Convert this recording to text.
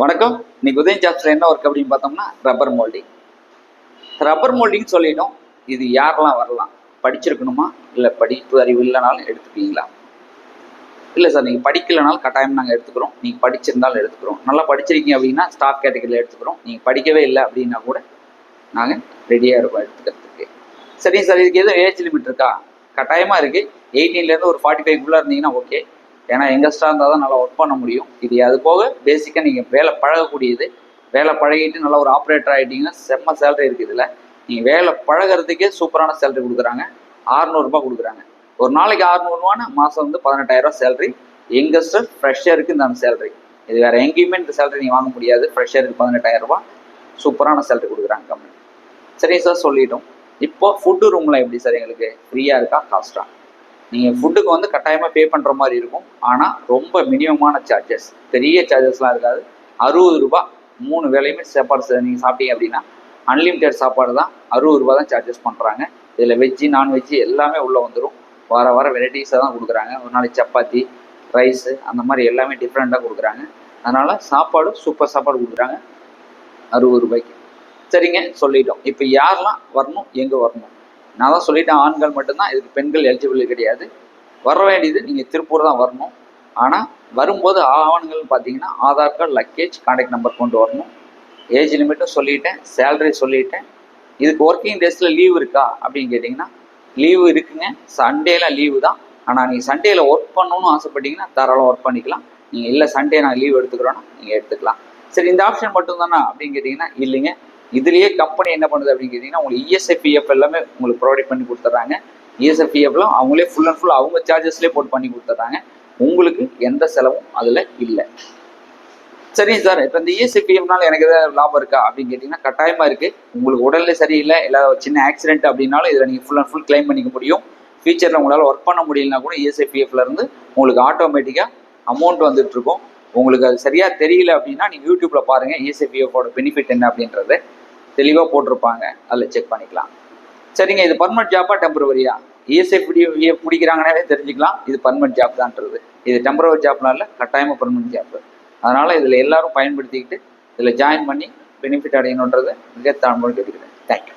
வணக்கம். இன்னைக்கு உதயம் ஜாப்ஸ்ல என்ன ஒர்க் அப்படின்னு பார்த்தோம்னா ரப்பர் மோல்டிங் ரப்பர் மோல்டிங் சொல்லிட்டோம். இது யாரெல்லாம் வரலாம்? படிச்சிருக்கணுமா? இல்லை படிப்பு அறிவு இல்லைனாலும் எடுத்துப்பீங்களா? இல்லை சார் நீங்கள் படிக்கலைனாலும் கட்டாயம் நாங்கள் எடுத்துக்கிறோம். நீங்கள் படிச்சிருந்தாலும் எடுத்துக்கிறோம். நல்லா படிச்சிருக்கீங்க அப்படின்னா ஸ்டாஃப் கேட்டகரியில் எடுத்துக்கிறோம். நீங்கள் படிக்கவே இல்லை அப்படின்னா கூட நாங்கள் ரெடியாக இருக்கோம் எடுத்துக்கிறதுக்கு. சரிங்க சார் இதுக்கு எதுவும் ஏஜ் லிமிட் இருக்கா? கட்டாயமாக இருக்குது எயிட்டீன்லேருந்து ஒரு ஃபார்ட்டி ஃபைவ்க்குள்ளே இருந்தீங்கன்னா ஓகே ஏன்னா யங்கஸ்டாக இருந்தால் தான் நல்லா ஒர்க் பண்ண முடியும். இது அது போக பேசிக்காக நீங்கள் வேலை பழகக்கூடியது. வேலை பழகிட்டு நல்லா ஒரு ஆப்ரேட்டர் ஆகிட்டீங்கன்னா செம்ம சேலரி இருக்குது இதில் நீங்கள் வேலை பழகிறதுக்கே சூப்பரான சேலரி கொடுக்குறாங்க. ஆறுநூறுபா கொடுக்குறாங்க. ஒரு நாளைக்கு ஆறுநூறுவானா மாதம் வந்து பதினெட்டாயிரரூவா சேலரி யங்கஸ்டர் ஃப்ரெஷ்ஷருக்கு இந்த சேலரி இது வேறு எங்கேயுமே இந்த சேலரி நீங்கள் வாங்க முடியாது. ஃப்ரெஷ்ஷருக்கு பதினெட்டாயிரரூபா சூப்பரான சேலரி கொடுக்குறாங்க கம்பெனி சரிங்க சார் சொல்லிட்டோம். இப்போ ஃபுட்டு ரூம்லாம் எப்படி சார் எங்களுக்கு? ஃப்ரீயாக இருக்கா? காஸ்ட்டாக நீங்கள் ஃபுட்டுக்கு வந்து கட்டாயமாக பே பண்ணுற மாதிரி இருக்கும். ஆனால் ரொம்ப மினிமமான சார்ஜஸ் பெரிய சார்ஜஸ்லாம் இருக்காது. அறுபது ரூபா மூணு வேலையுமே சாப்பாடு நீங்கள் சாப்பிட்டீங்க அப்படின்னா அன்லிமிட்டெட் சாப்பாடு தான் அறுபது ரூபா தான் சார்ஜஸ் பண்ணுறாங்க இதில் வெஜ்ஜு நான்வெஜ்ஜு எல்லாமே உள்ளே வந்துடும் வார வாரம் வெரைட்டிஸாக தான் கொடுக்குறாங்க. ஒரு நாளைக்கு சப்பாத்தி ரைஸு அந்த மாதிரி எல்லாமே டிஃப்ரெண்ட்டாக கொடுக்குறாங்க. அதனால் சாப்பாடு சூப்பர் சாப்பாடு கொடுக்குறாங்க. அறுபது ரூபாய்க்கு. சரிங்க சொல்லிட்டோம். இப்போ யாரெல்லாம் வரணும் எங்கே வரணும்? நான் தான் சொல்லிட்டேன் ஆண்கள் மட்டும்தான் இதுக்கு பெண்கள் எலிஜிபிள் கிடையாது. வர வேண்டியது நீங்கள் திருப்பூர் தான் வரணும். ஆனால் வரும்போது ஆவணங்கள்னு பார்த்தீங்கன்னா Aadhaar card luggage contact number கொண்டு வரணும். ஏஜ் லிமிட்டும் சொல்லிட்டேன் சேலரி சொல்லிட்டேன். இதுக்கு ஒர்க்கிங் டேஸில் லீவ் இருக்கா அப்படின்னு கேட்டிங்கன்னா லீவு இருக்குங்க. சண்டேலாம் லீவு தான். ஆனால் நீங்கள் சண்டேயில் ஒர்க் பண்ணணும்னு ஆசைப்பட்டீங்கன்னா தாராளம் ஒர்க் பண்ணிக்கலாம். நீங்கள் இல்லை சண்டே நான் லீவ் எடுத்துக்கிறோன்னா நீங்கள் எடுத்துக்கலாம். சரி இந்த ஆப்ஷன் மட்டும் தானா அப்படின்னு கேட்டிங்கன்னா இல்லைங்க. இதுலேயே கம்பெனி என்ன பண்ணுது அப்படின்னு கேட்டிங்கன்னா உங்களுக்கு இஎஸ்எஃப்இஎஃப் எல்லாமே உங்களுக்கு ப்ரொவைட் பண்ணி கொடுத்துட்றாங்க. இஎஸ்எஃப்இஎஃப்லாம் அவங்களே ஃபுல் அண்ட் ஃபுல் அவங்க சார்ஜஸ்லேயே போட்டு பண்ணி கொடுத்துட்றாங்க. உங்களுக்கு எந்த செலவும் அதில் இல்லை. சரிங்க சார் இப்போ இந்த E எனக்கு ஏதாவது லாபம் இருக்கா அப்படின்னு கேட்டிங்கன்னா கட்டாயமாக இருக்குது உங்களுக்கு உடல்ல சரியில்லை இல்லை சின்ன ஆக்சிடென்ட் அப்படின்னாலும் இதில் நீங்கள் ஃபுல் அண்ட் ஃபுல் க்ளைம் பண்ணிக்க முடியும். ஃபியூச்சரில் உங்களால் ஒர்க் பண்ண முடியலனா கூட E இருந்து உங்களுக்கு ஆட்டோமேட்டிக்காக அமௌண்ட் வந்துட்டு இருக்கும். உங்களுக்கு அது சரியாக தெரியல அப்படின்னா நீங்கள் யூடியூப்பில் பாருங்கள் E பெனிஃபிட் என்ன அப்படின்றத. தெளிவாக போட்டிருப்பாங்க. அதில் செக் பண்ணிக்கலாம். சரிங்க இது பர்மனெண்ட் ஜாப்பா டெம்பரவரியா இஎஸ்ஐ பிடி பிடிக்கிறாங்கனாவே தெரிஞ்சுக்கலாம். இது பர்மனெண்ட் ஜாப் தான்ன்றது இது டெம்பரவரி ஜாப்னால கட்டாயமாக பர்மனெண்ட் ஜாப் அதனால் இதில் எல்லாரும் பயன்படுத்திக்கிட்டு இதில் ஜாயின் பண்ணி பெனிஃபிட் அடையணுன்றது மிக தாழ்மொழி கேட்டுக்கிறேன் தேங்க்யூ